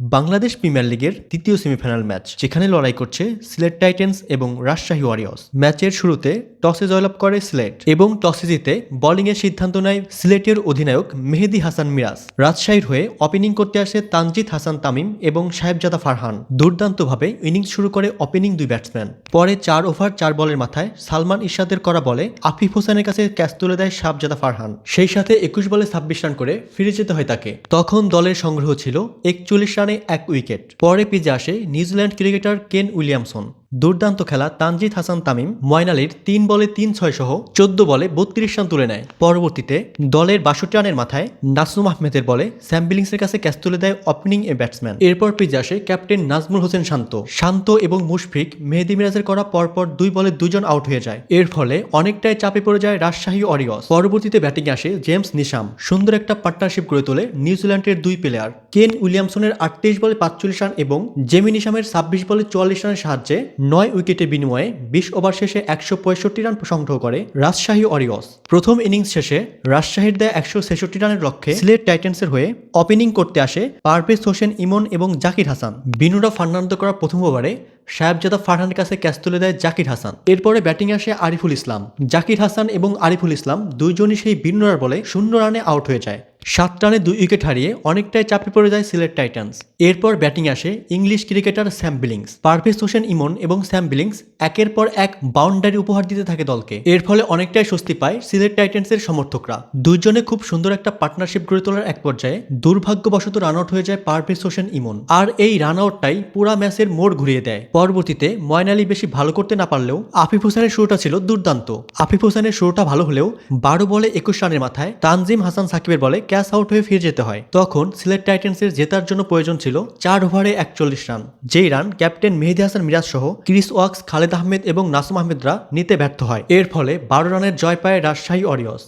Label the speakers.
Speaker 1: Bangladesh premier লিগের তৃতীয় semifinal match, যেখানে লড়াই করছে সিলেট টাইটেন্স এবং রাজশাহী ওয়ারিয়র্স। ম্যাচের শুরুতে টসে জয়লাভ করে সিলেট এবং টসে জিতে বোলিংয়ের সিদ্ধান্ত নেয় সিলেটের অধিনায়ক মেহেদি হাসান মিরাজ। রাজশাহীর হয়ে ওপেনিং করতে আসে তানজিদ হাসান তামিম এবং সাহেবজাদা ফারহান। দুর্দান্তভাবে ইনিংস শুরু করে ওপেনিং দুই ব্যাটসম্যান। পরে চার ওভার, চার বলের মাথায় সালমান ইরশাদের করা বলে আফিফ হোসেনের কাছে ক্যাচ তুলে দেয় সাহেবজাদা ফারহান। সেই সাথে একুশ বলে ছাব্বিশ রান করে ফিরে যেতে হয় তাকে। তখন দলের সংগ্রহ ছিল একচল্লিশ রানে এক উইকেট। পরে পিজে আসে নিউজিল্যান্ড ক্রিকেটার কেন উইলিয়ামসন। দুর্দান্ত খেলা তানজিদ হাসান তামিম ময়ন আলীর তিন বলে তিন ছয় সহ চোদ্দ বলে বত্রিশ রান তুলে নেয়। পরবর্তীতে দলের বাষট্টি রানের মাথায় নাসুম আহমেদের বলে স্যাম বিলিংসের কাছে ক্যাচ তুলে দেয় ওপেনিং এ ব্যাটসম্যান। এরপর পিজে আসে ক্যাপ্টেন নাজমুল হোসেন শান্ত। শান্ত এবং মুশফিক মেহেদি মিরাজের করা পরপর দুই বলে দুজন আউট হয়ে যায়। এর ফলে অনেকটাই চাপে পড়ে যায় রাজশাহী অরিয়স পরবর্তীতে ব্যাটিং আসে জেমস নিশাম। সুন্দর একটা পার্টনারশিপ গড়ে তোলে নিউজিল্যান্ডের দুই প্লেয়ার কেন উইলিয়ামসনের আটত্রিশ বলে পাঁচচল্লিশ রান এবং জেমি নিশামের ছাব্বিশ বলে চুয়াল্লিশ রানের সাহায্যে নয় উইকেটের বিনিময়ে বিশ ওভার শেষে একশো পঁয়ষট্টি রান সংগ্রহ করে রাজশাহী অরিয়স প্রথম ইনিংস শেষে রাজশাহীর দেয় একশো ছেষট্টি রানের লক্ষ্যে সিলেট টাইটেন্সের হয়ে ওপেনিং করতে আসে পারভেজ হোসেন, ইমন এবং জাকির হাসান। বিনুরা ফার্নান্দো করা প্রথম ওভারে সাহেবজাদা ফারহানের কাছে ক্যাচ তুলে দেয় জাকির হাসান। এরপরে ব্যাটিং আসে আরিফুল ইসলাম। জাকির হাসান এবং আরিফুল ইসলাম দুইজনই সেই বিনুরার বলে শূন্য রানে আউট হয়ে যায়। সাত রানে দুই উইকেট হারিয়ে অনেকটাই চাপে পড়ে যায় সিলেট টাইটান্স। এরপর ব্যাটিং আসে English cricketer Sam Billings. Parvez Hossain Emon এবং স্যাম বিলিংস একের পর এক বাউন্ডারি উপহার দিতে থাকে দলকে। এর ফলে অনেকটাই স্বস্তি পায় সিলেট টাইটান্সের সমর্থকরা। দুইজনে খুব সুন্দর একটা পার্টনারশিপ গড়ে তোলার এক পর্যায়ে দুর্ভাগ্যবশত রান আউট হয়ে যায় পারভেজ হোসেন ইমন। আর এই রান আউটটাই পুরা ম্যাচের মোড় ঘুরিয়ে দেয়। পরবর্তীতে ময়ন আলী বেশি ভালো করতে না পারলেও আফিফ হোসেনের শুরুটা ছিল দুর্দান্ত। আফিফ হোসেনের শুরুটা ভালো হলেও বারো বলে একুশ রানের মাথায় তানজিম হাসান সাকিবের বলে ক্যাচ আউট হয়ে ফিরে যেতে হয়। তখন সিলেট টাইটেন্সের জেতার জন্য প্রয়োজন ছিল চার ওভারে একচল্লিশ রান। যেই রান ক্যাপ্টেন মেহেদি হাসান মিরাজ সহ ক্রিস ওয়াক্স, খালেদ আহমেদ এবং নাসুম আহমেদরা নিতে ব্যর্থ হয়। এর ফলে বারো রানের জয় পায় রাজশাহী অরিয়স